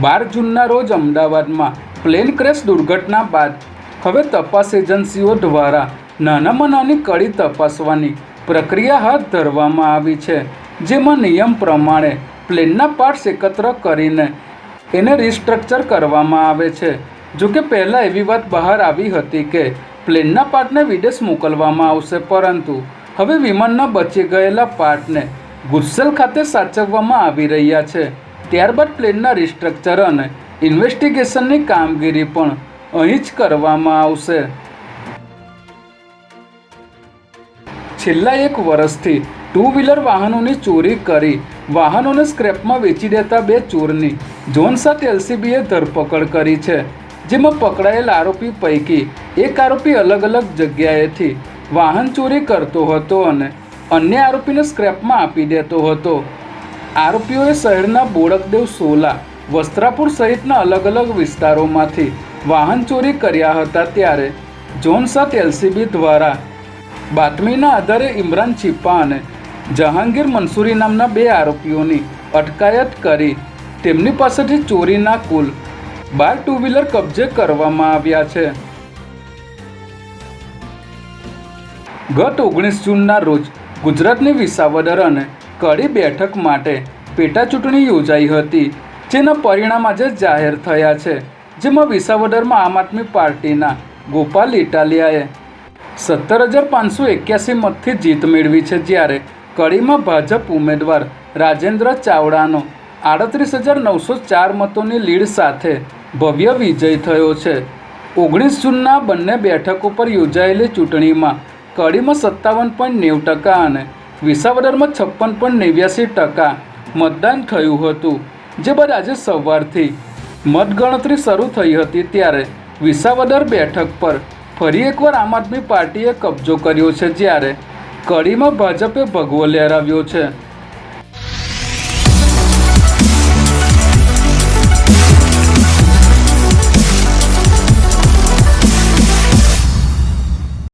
બાર જૂનના રોજ અમદાવાદમાં પ્લેન ક્રેશ દુર્ઘટના બાદ હવે તપાસ એજન્સીઓ દ્વારા નાનામાં નાની કડી તપાસવાની પ્રક્રિયા હાથ ધરવામાં આવી છે, જેમાં નિયમ પ્રમાણે પ્લેનના પાર્ટ્સ એકત્ર કરીને એને રિસ્ટ્રક્ચર કરવામાં આવે છે. જોકે પહેલાં એવી વાત બહાર આવી હતી કે પ્લેનના પાર્ટને વિદેશ મોકલવામાં આવશે, પરંતુ હવે વિમાનના બચી ગયેલા પાર્ટને ગુસ્સેલ ખાતે સાચવવામાં આવી રહ્યા છે. ત્યારબાદ પ્લેનના રિસ્ટ્રક્ચર અને ઇન્વેસ્ટિગેશનની કામગીરી પણ અહીં જ કરવામાં આવશે. છેલ્લા એક વર્ષથી ટુ વ્હીલર વાહનોની ચોરી કરી વાહનોને સ્ક્રેપમાં વેચી દેતા બે ચોરની જોનસાત એલસીબીએ ધરપકડ કરી છે, જેમાં પકડાયેલ આરોપી પૈકી એક આરોપી અલગ અલગ જગ્યાએથી વાહન ચોરી કરતો હતો અને અન્ય આરોપીને સ્ક્રેપમાં આપી દેતો હતો. આરોપીઓએ શહેરના બોડકદેવ સોલા, વસ્ત્રાપુર સહિતના અલગ અલગ વિસ્તારોમાંથી વાહન ચોરી કર્યા હતા ત્યારે જોનસાત એલસીબી દ્વારા બાતમીના આધારે ઇમરાન ચિપ્પા અને જહાંગીર મંસૂરી નામના બે આરોપીઓની અટકાયત કરી તેમની પાસેથી ચોરીના કુલ બાર ટુ વ્હીલર કબજે કરવામાં આવ્યા છે. ગત ઓગણીસ જૂનના રોજ ગુજરાતની વિસાવદર અને કડી બેઠક માટે પેટા ચૂંટણી યોજાઈ હતી, જેના પરિણામ આજે જાહેર થયા છે, જેમાં વિસાવદરમાં આમ આદમી પાર્ટીના ગોપાલ ઇટાલિયાએ સત્તર હજાર પાંચસો એક્યાસી મતથી જીત મેળવી છે જ્યારે કડીમાં ભાજપ ઉમેદવાર રાજેન્દ્ર ચાવડાનો આડત્રીસ હજાર નવસો ચાર મતોની લીડ સાથે ભવ્ય વિજય થયો છે. ઓગણીસ જૂનના બંને બેઠકો પર યોજાયેલી ચૂંટણીમાં કડીમાં સત્તાવન પોઈન્ટ નેવું ટકા અને વિસાવદરમાં છપ્પન પોઈન્ટ નેવ્યાસી ટકા મતદાન થયું હતું, જે બાદ આજે સવારથી મતગણતરી શરૂ થઈ હતી ત્યારે વિસાવદર બેઠક પર ફરી એકવાર આમ આદમી પાર્ટીએ કબજો કર્યો છે જ્યારે કડીમાં ભાજપે ભગવો લહેરાવ્યો છે.